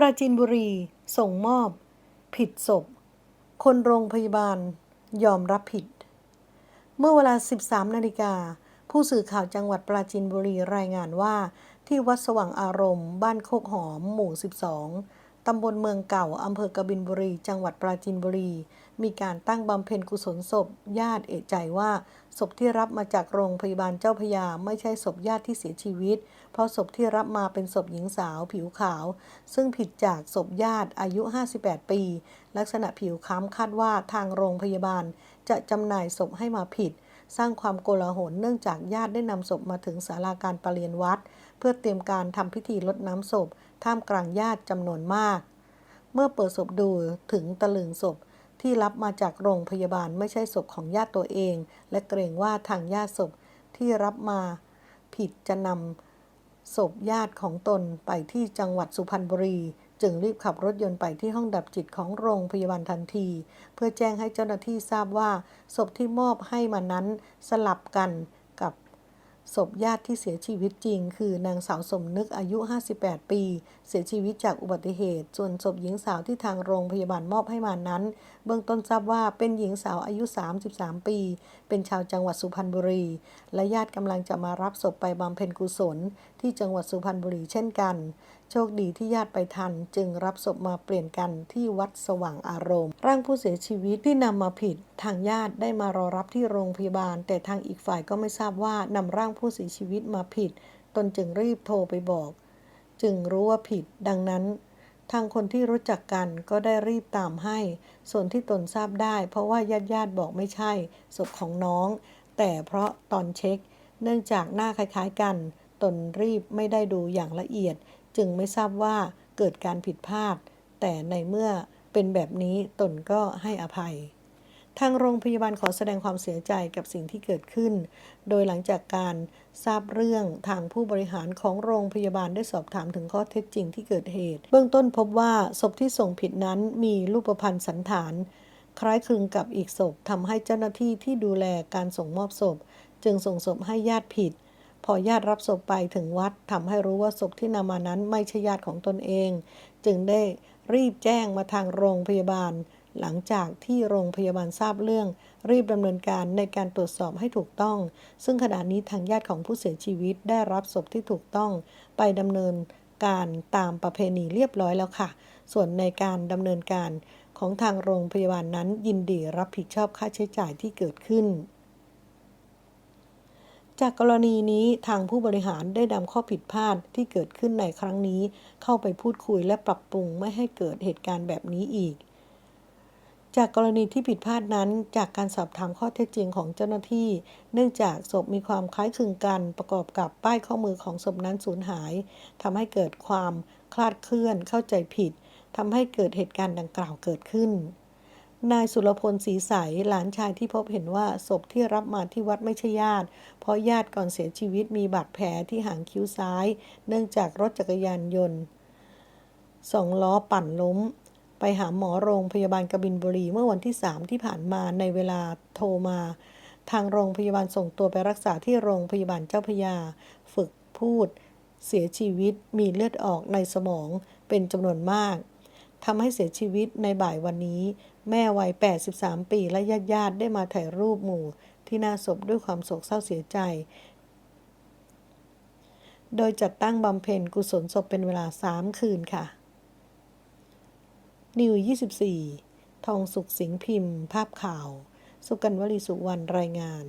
ปราจีนบุรี ส่งมอบ ผิดศพ คนโรงพยาบาล ยอมรับผิด เมื่อเวลา 13 นาฬิกา ผู้สื่อข่าวจังหวัดปราจีนบุรีรายงานว่า ที่วัดสว่างอารมณ์ บ้านโคกหอม หมู่ 12 ตำบลเมืองเก่า อำเภอกบินบุรี จังหวัดปราจีนบุรี มีการตั้งบำเพ็ญกุศลศพ ญาติเอะใจว่า ศพที่รับมาจากโรงพยาบาลเจ้าพยาไม่ใช่ศพญาติที่เสียชีวิต เพราะศพที่รับมาเป็นศพหญิงสาวผิวขาว ซึ่งผิดจากศพญาติอายุ 58 ปี ลักษณะผิวค้ำคาดว่าทางโรงพยาบาล จะจำหน่ายศพให้มาผิด สร้างความโกลาหลเนื่องจากญาติได้นำศพมาถึงศาลาการประเรียนวัด เพื่อเตรียมการทำพิธีลดน้ำศพ ท่ามกลางญาติจำนวนมาก เมื่อเปิดศพดูถึงตะลึงศพ ที่รับมาจากโรงพยาบาลไม่ใช่ศพของญาติตัวเอง และเกรงว่าทางญาติศพที่รับมาผิดจะนำศพญาติของตนไปที่จังหวัดสุพรรณบุรี จึงรีบขับรถยนต์ไปที่ห้องดับจิตของโรงพยาบาลทันที เพื่อแจ้งให้เจ้าหน้าที่ทราบว่าศพที่มอบให้มานั้นสลับกัน ศพญาติที่เสียชีวิตจริง คือนางสาวสมนึกอายุ 58 ปี เสียชีวิตจากอุบัติเหตุ ส่วนศพหญิงสาวที่ทางโรงพยาบาลมอบให้มานั้น เบื้องต้นทราบว่าเป็นหญิงสาวอายุ 33 ปี เป็นชาวจังหวัดสุพรรณบุรี และญาติกำลังจะมารับศพไปบำเพ็ญกุศล ที่จังหวัดสุพรรณบุรีเช่นกัน โชคดีที่ญาติไปทัน จึงรับศพมาเปลี่ยนกันที่วัดสว่างอารมณ์ ร่างผู้เสียชีวิตที่นำมาผิด ทางญาติได้มารอรับที่โรงพยาบาล แต่ทางอีกฝ่ายก็ไม่ทราบว่านำร่างผู้เสียชีวิตมาผิด ตนจึงรีบโทรไปบอก จึงรู้ว่าผิด ดังนั้น ทางคนที่รู้จักกันก็ได้รีบตามให้ ส่วนที่ตนทราบได้ เพราะว่าญาติญาติบอกไม่ใช่ ศพของน้อง แต่เพราะตอนเช็ค เนื่องจากหน้าคล้ายๆกัน ตนรีบไม่ได้ดูอย่างละเอียด จึงไม่ทราบว่าเกิดการผิดพลาด แต่ในเมื่อเป็นแบบนี้ตนก็ให้อภัย ทางโรงพยาบาลขอแสดงความเสียใจกับสิ่งที่เกิดขึ้น โดยหลังจากการทราบเรื่องทางผู้บริหารของโรงพยาบาลได้สอบถามถึงข้อเท็จจริงที่เกิดเหตุ เบื้องต้นพบว่าศพที่ส่งผิดนั้นมีรูปพรรณสันฐาน คล้ายคลึงกับอีกศพทำให้เจ้าหน้าที่ที่ดูแลการส่งมอบศพ จึงส่งศพให้ญาติผิด พอญาติรับศพไปถึงวัดทำให้รู้ว่าศพที่นำมานั้นไม่ใช่ญาติของตนเอง จึงได้รีบแจ้งมาทางโรงพยาบาล หลังจากที่โรงพยาบาลทราบเรื่อง รีบดำเนินการในการตรวจสอบให้ถูกต้อง ซึ่งขณะนี้ทางญาติของผู้เสียชีวิตได้รับศพที่ถูกต้อง ไปดำเนินการตามประเพณีเรียบร้อยแล้วค่ะ ส่วนในการดำเนินการของทางโรงพยาบาลนั้นยินดีรับผิดชอบค่าใช้จ่ายที่เกิดขึ้น จากกรณีนี้ทางผู้บริหารได้นำข้อผิดพลาดที่เกิดขึ้นในครั้งนี้ เข้าไปพูดคุยและปรับปรุงไม่ให้เกิดเหตุการณ์แบบนี้อีก จากกรณีที่ผิดพลาดนั้น จากการสอบถามข้อเท็จจริงของเจ้าหน้าที่ เนื่องจากศพมีความคล้ายคลึงกันประกอบกับป้ายข้อมือของศพนั้นสูญหายทำให้เกิดความคลาดเคลื่อนเข้าใจผิดทำให้เกิดเหตุการณ์ดังกล่าวเกิดขึ้น นายสุรพลศรีใสหลานชายที่พบเห็นว่าศพที่รับมาที่วัดไม่ใช่ญาติ เพราะญาติก่อนเสียชีวิตมีบาดแผลที่หางคิ้วซ้าย เนื่องจากรถจักรยานยนต์สองล้อปั่นล้ม ไปหาหมอโรงพยาบาลกบินบุรีเมื่อวันที่ 3 ที่ผ่านมาในเวลาโทรมา ทางโรงพยาบาลส่งตัวไปรักษาที่โรงพยาบาลเจ้าพยา ฝึกพูด เสียชีวิตมีเลือดออกในสมองเป็นจำนวนมากทำให้เสียชีวิตในบ่ายวันนี้ แม่วัย 83 ปีและญาติญาติๆได้มาถ่ายรูปหมู่ที่หน้าศพด้วยความโศกเศร้าเสียใจ โดยจัดตั้งบำเพ็ญกุศลศพเป็นเวลา 3 คืนค่ะ นิว 24 ทองสุขสิงห์พิมพ์ ภาพข่าว สุกันวลีสุวรรณรายงาน